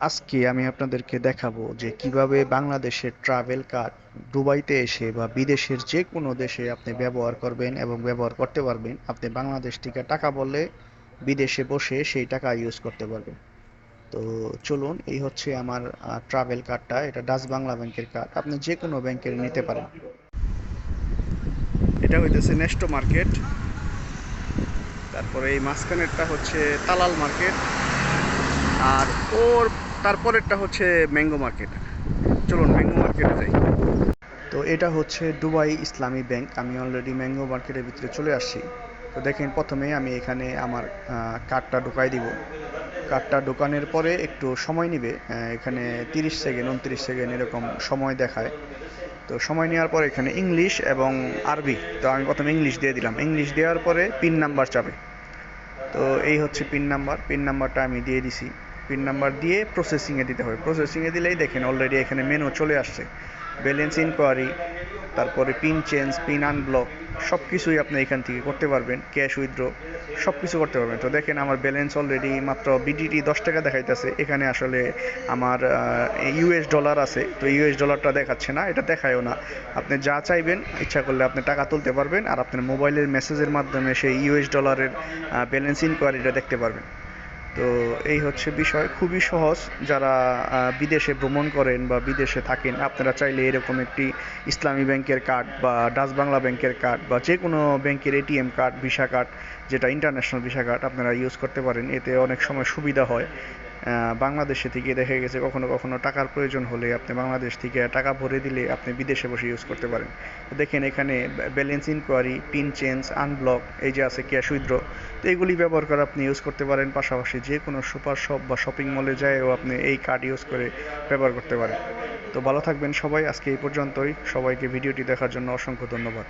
আজকে আমি আপনাদেরকে দেখাবো যে কীভাবে বাংলাদেশের ট্রাভেল কার্ড দুবাইতে এসে বা বিদেশের যে কোনো দেশে আপনি ব্যবহার করবেন এবং ব্যবহার করতে পারবেন। আপনি বাংলাদেশ থেকে টাকা বললে বিদেশে বসে সেই টাকা ইউজ করতে পারবেন। তো চলুন, এই হচ্ছে আমার ট্রাভেল কার্ডটা এটা ডাচ বাংলা ব্যাংকের কার্ড আপনি যে কোনো ব্যাংকের নিতে পারেন। এটা হইতেছে নেস্টো মার্কেট। তারপরে এই মাঝখানেরটা হচ্ছে তালাল মার্কেট। আর ওর তারপরেরটা হচ্ছে ম্যাঙ্গো মার্কেট। চলুন ম্যাঙ্গো মার্কেটে যাই। তো এটা হচ্ছে দুবাই ইসলামী ব্যাংক। আমি অলরেডি ম্যাঙ্গো মার্কেটের ভিতরে চলে আসছি। তো দেখেন প্রথমে আমি এখানে আমার কার্ডটা ঢুকাই দিব। কার্ডটা ঢোকানোর পরে একটু সময় নেবে। এখানে তিরিশ সেকেন্ড, উনত্রিশ সেকেন্ড এরকম সময় দেখায়। তো সময় নেওয়ার পরে এখানে ইংলিশ এবং আরবি। তো আমি প্রথমে ইংলিশ দিয়ে দিলাম। ইংলিশ দেওয়ার পরে পিন নাম্বার চাবে তো এই হচ্ছে পিন নাম্বার। পিন নাম্বারটা আমি দিয়ে দিছি। পিন নাম্বার দিয়ে প্রসেসিংয়ে দিতে হবে। প্রসেসিংয়ে দিলেই দেখেন অলরেডি এখানে মেনু চলে আসছে। ব্যালেন্স ইনকোয়ারি তারপরে পিন চেঞ্জ পিন আনব্লক সব কিছুই আপনি এখান থেকে করতে পারবেন। ক্যাশ উইথড্র সব কিছু করতে পারবেন। তো দেখেন আমার ব্যালেন্স অলরেডি মাত্র বিডিটি দশ টাকা দেখাইতেছে। এখানে আসলে আমার ইউএস ডলার আছে। তো ইউএস ডলারটা দেখাচ্ছে না, এটা দেখায়ও না। আপনি যা চাইবেন, ইচ্ছা করলে আপনি টাকা তুলতে পারবেন। আর আপনার মোবাইলের মেসেজের মাধ্যমে সেই ইউএস ডলারের ব্যালেন্স ইনকোয়ারিটা দেখতে পারবেন। তো এই হচ্ছে বিষয়। খুবই সহজ। যারা বিদেশে ভ্রমণ করেন বা বিদেশে থাকেন, আপনারা চাইলে এরকম একটি ইসলামী ব্যাংকের কার্ড বা ডাচ বাংলা ব্যাংকের কার্ড বা যে কোনো ব্যাংকের এটিএম কার্ড ভিসা কার্ড যেটা ইন্টারন্যাশনাল ভিসা কার্ড আপনারা ইউজ করতে পারেন। এতে অনেক সময় সুবিধা হয়। বাংলাদেশে থেকে দেখা গেছে কখনো কখনো টাকার প্রয়োজন হলে আপনি বাংলাদেশ থেকে টাকা ভরে দিলে আপনি বিদেশে বসে ইউজ করতে পারেন। দেখেন এখানে balance enquiry pin change unblock এই যে আছে ক্যাশ উইথড্র তো এগুলি ব্যবহার করে আপনি ইউজ করতে পারেন। পাশাপাশি যে কোনো সুপার শপ বা শপিং মলে যায়ও আপনি এই কার্ড ইউজ করে ব্যবহার করতে পারেন। তো ভালো থাকবেন সবাই। আজকে এই পর্যন্তই। সবাইকে ভিডিওটি দেখার জন্য অসংখ্য ধন্যবাদ।